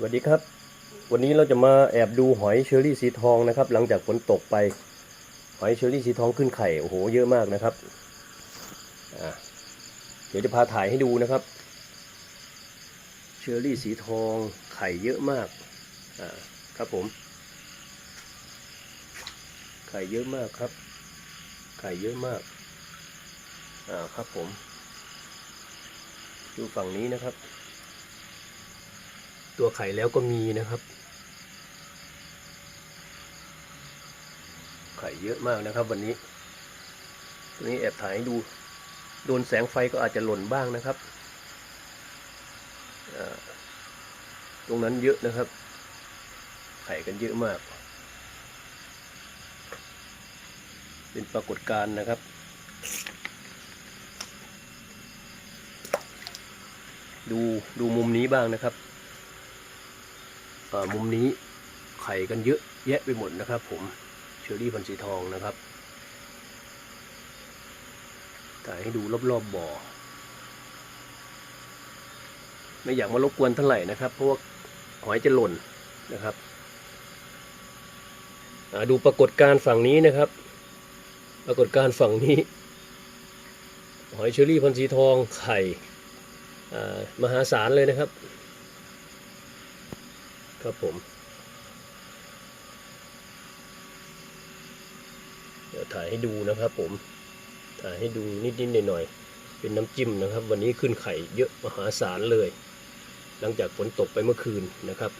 สวัสดีครับ วันนี้เราจะมาแอบดูหอยเชอรี่สีทองนะครับ หลังจากฝนตกไป หอยเชอรี่สีทองขึ้นไข่โอ้โหเยอะมากนะครับเดี๋ยวจะพาถ่ายให้ดูนะครับ เชอรี่สีทองไข่เยอะมากครับผม ไข่เยอะมากครับ ไข่เยอะมากอ่าครับผม ดูฝั่งนี้นะครับ ตัวไข่แล้วก็มีนะครับ ไข่เยอะมากนะครับ วันนี้ตัวนี้แอบถ่ายให้ดู โดนแสงไฟก็อาจจะหล่นบ้างนะครับตรงนั้นเยอะนะครับ ไข่กันเยอะมาก เป็นปรากฏการณ์นะครับ ดูดูมุมนี้บ้างนะครับ มุมนี้ไข่กันเยอะแยะไปหมดนะครับ ผมเชอรี่พันธ์สีทองนะครับถ่ายให้ดูรอบๆบบ่อ ไม่อยากมารบกวนเท่าไหร่นะครับ เพราะว่าหอยจะหล่นนะครับดูปรากฏการณ์ฝั่งนี้นะครับ ปรากฏการณ์ฝั่งนี้ หอยเชอรี่พันธ์สีทองไข่มหาศาลเลยนะครับ ครับผม เดี๋ยวถ่ายให้ดูนะครับผม ถ่ายให้ดูนิดๆหน่อยๆ เป็นน้ำจิ้มนะครับ วันนี้ขึ้นไข่เยอะมหาศาลเลย หลังจากฝนตกไปเมื่อคืนนะครับ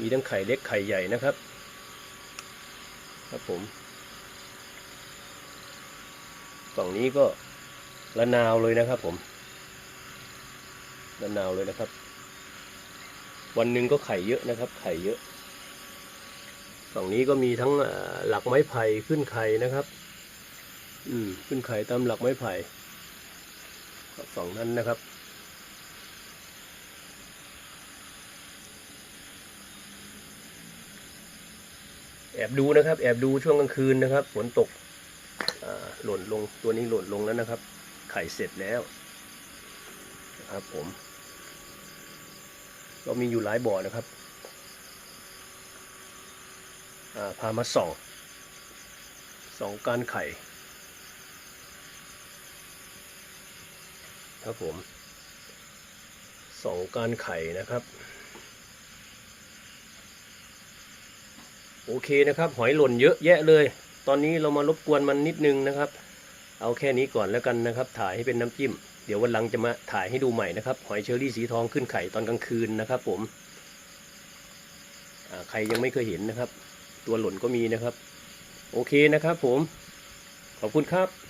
มีทั้งไข่เล็กไข่ใหญ่นะครับ ครับผม ฝั่งนี้ก็ละนาวเลยนะครับผมละนาวเลยนะครับ วันหนึ่งก็ไข่เยอะนะครับ ไข่เยอะ ฝั่งนี้ก็มีทั้งหลักไม้ไผ่ขึ้นไข่นะครับ อืม ขึ้นไข่ตามหลักไม้ไผ่ฝั่งนั้นนะครับ แอบดูนะครับ แอบดูช่วงกลางคืนนะครับฝนตกหล่นลงตัวนี้หล่นลงแล้วนะครับ ไข่เสร็จแล้วนะครับผม ก็มีอยู่หลายบ่อนะครับาพามาส่องส่องการไข่ ครับผมส่องการไข่นะครับ โอเคนะครับ หอยหล่นเยอะแยะเลย ตอนนี้เรามารบกวนมันนิดนึงนะครับ เอาแค่นี้ก่อนแล้วกันนะครับ ถ่ายให้เป็นน้ำจิ้ม เดี๋ยววันหลังจะมาถ่ายให้ดูใหม่นะครับ หอยเชอรี่สีทองขึ้นไข่ตอนกลางคืนนะครับ ผมใครยังไม่เคยเห็นนะครับ ตัวหล่นก็มีนะครับ โอเคนะครับ ผม ขอบคุณครับ